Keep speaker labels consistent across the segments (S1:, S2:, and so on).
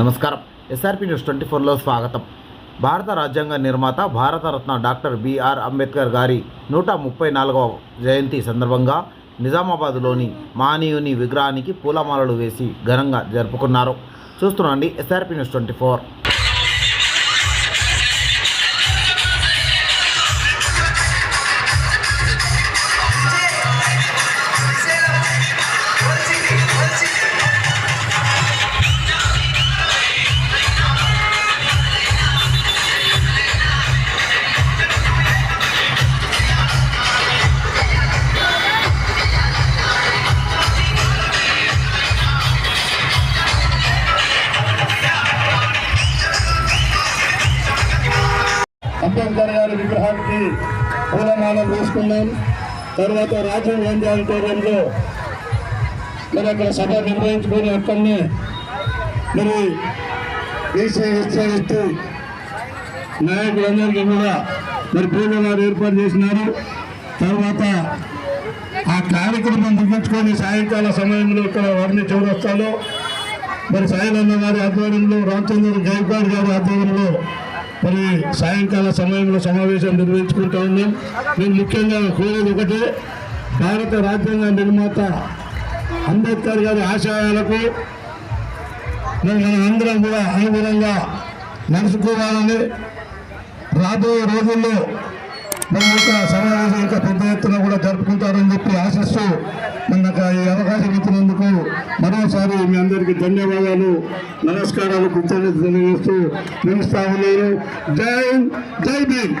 S1: నమస్కారం. SRP news twenty ఫోర్లో స్వాగతం. భారత రాజ్యాంగ నిర్మాత భారతరత్న డాక్టర్ బిఆర్ అంబేద్కర్ గారి నూట ముప్పై నాలుగవ జయంతి సందర్భంగా నిజామాబాద్లోని మానీయుని విగ్రహానికి పూలమాలలు వేసి ఘనంగా జరుపుకున్నారు. చూస్తున్నాండి SRP news twenty four.
S2: Ambedkar గారి విగ్రహానికి. పూలమాలం వేసుకున్నాం తర్వాత రాజీవ్ గాంధీ ఆడిటోరియంలో మరి అక్కడ సభ నిర్వహించుకొని అక్కడనే మరి దేశీయ ఎస్టీ నాయకులందరికీ కూడా మరి పూలమాలు ఏర్పాటు చేసినారు. తర్వాత ఆ కార్యక్రమం ముగించుకొని సాయంకాల సమయంలో ఇక్కడ వారిని చౌరస్తాలో మరి సాయిలన్న గారి ఆధ్వర్యంలో రామచంద్ర గైక్వాడ్ గారి ఆధ్వర్యంలో మరి సాయంకాల సమయంలో సమావేశం నిర్వహించుకుంటా ఉన్నాం. నేను ముఖ్యంగా కోరేది ఒకటే భారత రాజ్యాంగ నిర్మాత అంబేద్కర్ గారి ఆశయాలకు మనం అందరం కూడా అనుగుణంగా నడుచుకోవాలని రాబోయే రోజుల్లో మన యొక్క సమావేశం ఇంకా పెద్ద ఎత్తున కూడా జరుపుకుంటారని చెప్పి ఆశిస్తూ మన ఈ అవకాశం ఇచ్చినందుకు మరోసారి మీ అందరికీ ధన్యవాదాలు నమస్కారాలు కృతజ్ఞతలు తెలియజేస్తూ నిలుస్తా ఉన్నాను. జై జై భీమ్.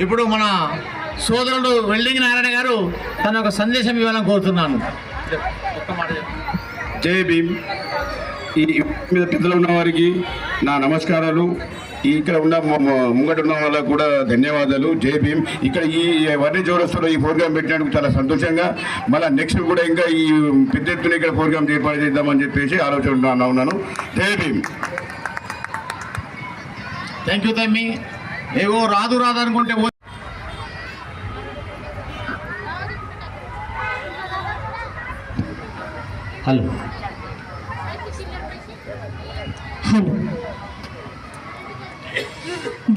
S3: ఇప్పుడు మన సోదరుడు వెల్డింగ్ నారాయణ గారు తన ఒక సందేశం ఇవ్వాలని కోరుతున్నాను.
S4: జై భీమ్. ఈ మీద పెద్దలు ఉన్న వారికి నా నమస్కారాలు. ఇక్కడ ఉన్న ముంగట ఉన్న వాళ్ళకు కూడా ధన్యవాదాలు. జై భీమ్. ఇక్కడ ఈ వర్ణి చౌరస్తులో ఈ ప్రోగ్రామ్ పెట్టినందుకు చాలా సంతోషంగా. మళ్ళీ నెక్స్ట్ కూడా ఇంకా ఈ పెద్ద ఎత్తున ఇక్కడ ప్రోగ్రామ్ ఏర్పాటు చేద్దామని చెప్పేసి ఆలోచన ఉన్నాను. జై భీమ్.
S3: థ్యాంక్ యూ తమ్మి. ఏవో రాదు రాదు అనుకుంటే
S5: హలో హలో